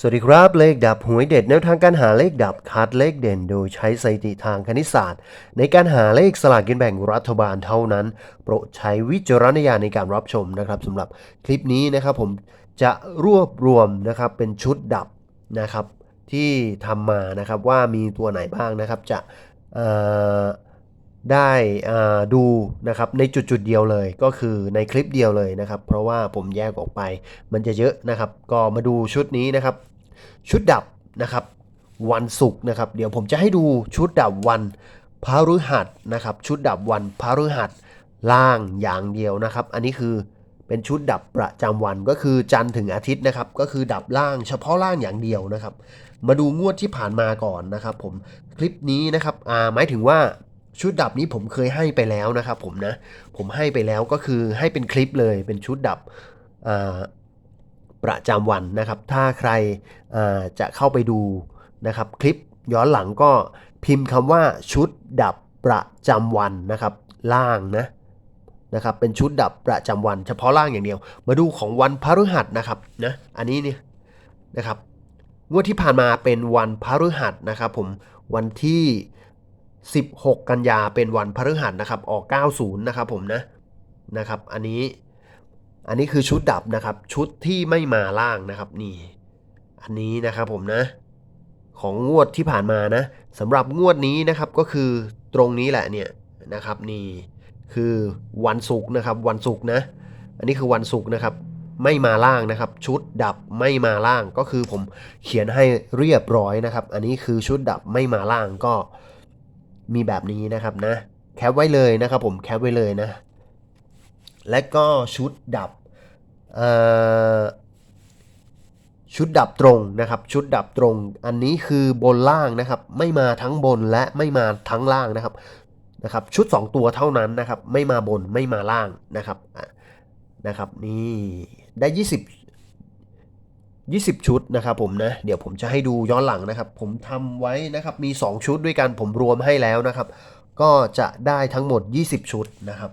สวัสดีครับเลขดับหวยเด็ดแนวทางการหาเลขดับคัดเลขเด่นโดยใช้สถิติทางคณิตศาสตร์ ในการหาเลขสลากกินแบ่งรัฐบาลเท่านั้น โปรดใช้วิจารณญาณในการรับชมนะครับสำหรับคลิปนี้นะครับผมจะรวบรวมนะครับเป็นชุดดับนะครับที่ทำมานะครับว่ามีตัวไหนบ้างนะครับจะ ได้ดูนะครับในจุดจุดๆเดียวเลย ก็คือในคลิปเดียวเลยนะครับ เพราะว่าผมแยกออกไปมันจะเยอะนะครับ ก็มาดูชุดนี้นะครับ ชุดดับนะครับ วันศุกร์นะครับ เดี๋ยวผมจะให้ดูชุดดับวันพฤหัสนะครับ ชุดดับวันพฤหัสล่างอย่างเดียวนะครับ อันนี้คือเป็นชุดดับประจำวันก็คือจันทร์ถึงอาทิตย์นะครับ ก็คือดับล่างเฉพาะล่างอย่างเดียวนะครับ มาดูงวดที่ผ่านมาก่อนนะครับ ผมคลิปนี้นะครับอ่าหมายถึงว่า ชุดดับนี้ผมเคยให้ไปแล้วนะครับผมนะ ผมให้ไปแล้วก็คือให้เป็นคลิปเลยเป็นชุดดับประจำวันนะครับ ถ้าใครจะเข้าไปดูนะครับคลิปย้อนหลังก็พิมพ์คำว่าชุดดับประจำวันนะครับ ล่างนะนะครับเป็นชุดดับประจำวัน เฉพาะล่างอย่างเดียว มาดูของวันพฤหัสนะครับนะอันนี้เนี่ยนะครับงวดที่ผ่านมาเป็นวันพฤหัสนะครับผมวันที่ 16 กันยาเป็นวันพฤหัสนะครับ ออก 90 นะครับผมนะ นะครับ อันนี้ อันนี้คือชุดดับนะครับ ชุดที่ไม่มาล่างนะครับ นี่ อันนี้นะครับผมนะ ของงวดที่ผ่านมานะสำหรับงวดนี้นะครับก็คือตรงนี้แหละเนี่ยนะครับนี่คือวันศุกร์นะครับ วันศุกร์นะ อันนี้คือวันศุกร์นะครับ ไม่มาล่างนะครับ ชุดดับไม่มาล่างก็คือผมเขียนให้เรียบร้อยนะครับ อันนี้คือชุดดับไม่มาล่างก็ มีแบบนี้นะครับนะแคปไว้เลยนะครับผมแคปไว้เลยนะ และก็ชุดดับชุดดับตรงนะครับ ชุดดับตรง อันนี้คือบนล่างนะครับ ไม่มาทั้งบนและไม่มาทั้งล่างนะครับนะครับ ชุด 2 ตัวเท่านั้นนะครับ ไม่มาบนไม่มาล่างนะครับนะครับนี่ได้ 20 20 ชุดนะครับผมนะเดี๋ยวผมจะให้ดูย้อนหลังนะครับ ผมทำไว้นะครับมี 2 ชุดด้วยกันผมรวมให้แล้วนะครับ ก็จะได้ทั้งหมด 20 ชุดนะครับ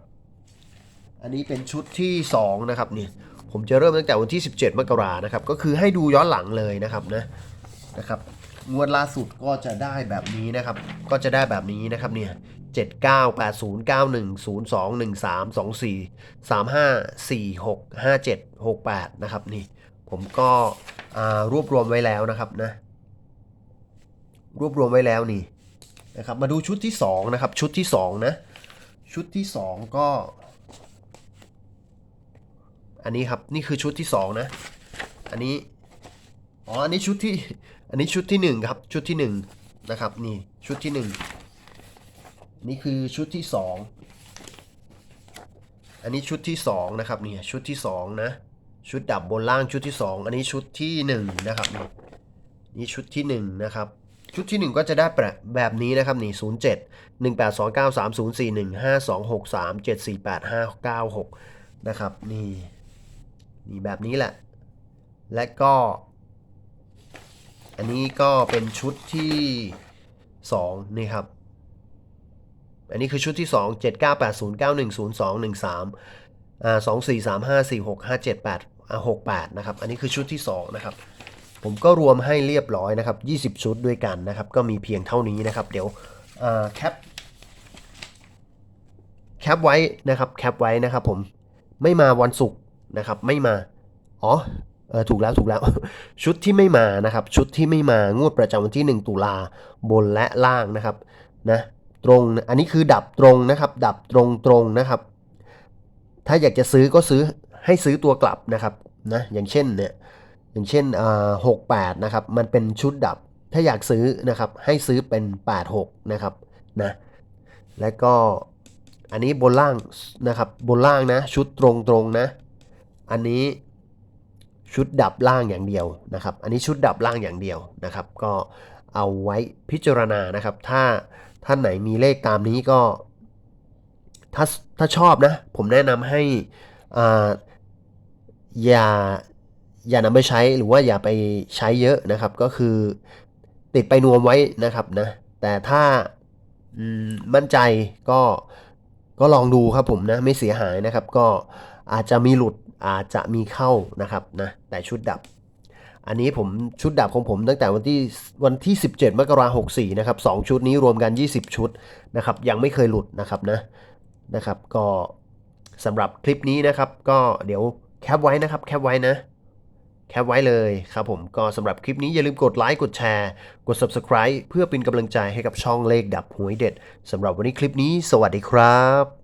อันนี้เป็นชุดที่2นะครับนี่ผมจะเริ่มตั้งแต่วันที่ 17 มกรานะครับ ก็คือให้ดูย้อนหลังเลยนะครับนะนะครับงวดล่าสุดก็จะได้แบบนี้นะครับ ก็จะได้แบบนี้นะครับเนี่ยเจ็ดเก้าแปดศูนย์เก้าหนึ่งศูนย์สองหนึ่งสามสองสี่สามห้าสี่หกห้าเจ็ดหกแปดนะครับนี่ ผมก็รวบรวมไว้แล้วนะครับนะ รวบรวมไว้แล้วนี่นะครับ มาดูชุดที่สองนะครับ ชุดที่สองนะชุดที่สองก็ อันนี้ครับนี่คือชุดที่สองนะ อันนี้อ๋ออันนี้ชุดที่อันนี้ชุดที่หนึ่งครับ ชุดที่หนึ่งนะครับ นี่ชุดที่หนึ่งนี่คือชุดที่สองอันนี้ชุดที่สองนะครับนี่ชุดที่สองนะ ชุดดับบนล่างชุดที่สองอันนี้ชุดที่หนึ่งนะครับนี่นี่ชุดที่หนึ่งนะครับชุดที่หนึ่งก็จะได้แบบแบบนี้นะครับนี่ศูนย์เจ็ดหนึ่งแปดสองเก้าสามศูนย์สี่หนึ่งห้าสองหกสามเจ็ดสี่แปดห้าเก้าหกนะครับนี่นี่แบบนี้แหละ และก็ อันนี้ก็เป็นชุดที่สองนี่ครับ อันนี้คือชุดที่สองเจ็ดเก้าแปดศูนย์เก้าหนึ่งศูนย์สองหนึ่งสามอ่าสองสี่สามห้าสี่หกห้าเจ็ดแปด หกแปดนะครับ อันนี้คือชุดที่สองนะครับ ผมก็รวมให้เรียบร้อยนะครับยี่สิบชุดด้วยกันนะครับ ก็มีเพียงเท่านี้นะครับ เดี๋ยวแคปแคปไว้นะครับ แคปไว้นะครับผม ไม่มาวันศุกร์นะครับ ไม่มา อ๋อเออถูกแล้วถูกแล้ว ชุดที่ไม่มานะครับ ชุดที่ไม่มางวดประจำวันที่ 1 ตุลาบนและล่างนะครับนะตรงอันนี้คือดับตรงนะครับ ดับตรงตรงนะครับ ถ้าอยากจะซื้อก็ซื้อ ให้ซื้อตัวกลับนะครับนะอย่างเช่นเนี่ยอย่างเช่นอ่าหกแปดนะครับมันเป็นชุดดับถ้าอยากซื้อนะครับให้ซื้อเป็นแปดหกนะครับนะและก็อันนี้บนล่างนะครับบนล่างนะชุดตรงตรงนะ อันนี้ชุดดับล่างอย่างเดียวนะครับ อันนี้ชุดดับล่างอย่างเดียวนะครับ ก็เอาไว้พิจารณานะครับ ถ้าท่านไหนมีเลขตามนี้ก็ถ้าถ้าชอบนะ ผมแนะนำให้อ่า อย่าอย่านำไปใช้หรือว่าอย่าไปใช้เยอะนะครับ ก็คือติดไปนวมไว้นะครับนะ แต่ถ้ามมั่นใจก็ก็ลองดูครับผมนะ ไม่เสียหายนะครับ ก็อาจจะมีหลุดอาจจะมีเข้านะครับนะแต่ชุดดับ อันนี้ผมชุดดับของผมตั้งแต่วันที่วันที่ 17 มกราคม64 นะครับ 2 ชุดนี้รวมกัน 20 ชุดนะครับ ยังไม่เคยหลุดนะครับนะนะครับ ก็สำหรับคลิปนี้นะครับ ก็เดี๋ยว แคปไว้นะครับ แคปไว้นะแคปไว้เลยครับผมก็สำหรับคลิปนี้อย่าลืมกดไลค์กดแชร์ กด Subscribe เพื่อเป็นกำลังใจให้กับช่องเลขดับหวยเด็ดสำหรับวันนี้คลิปนี้ สวัสดีครับ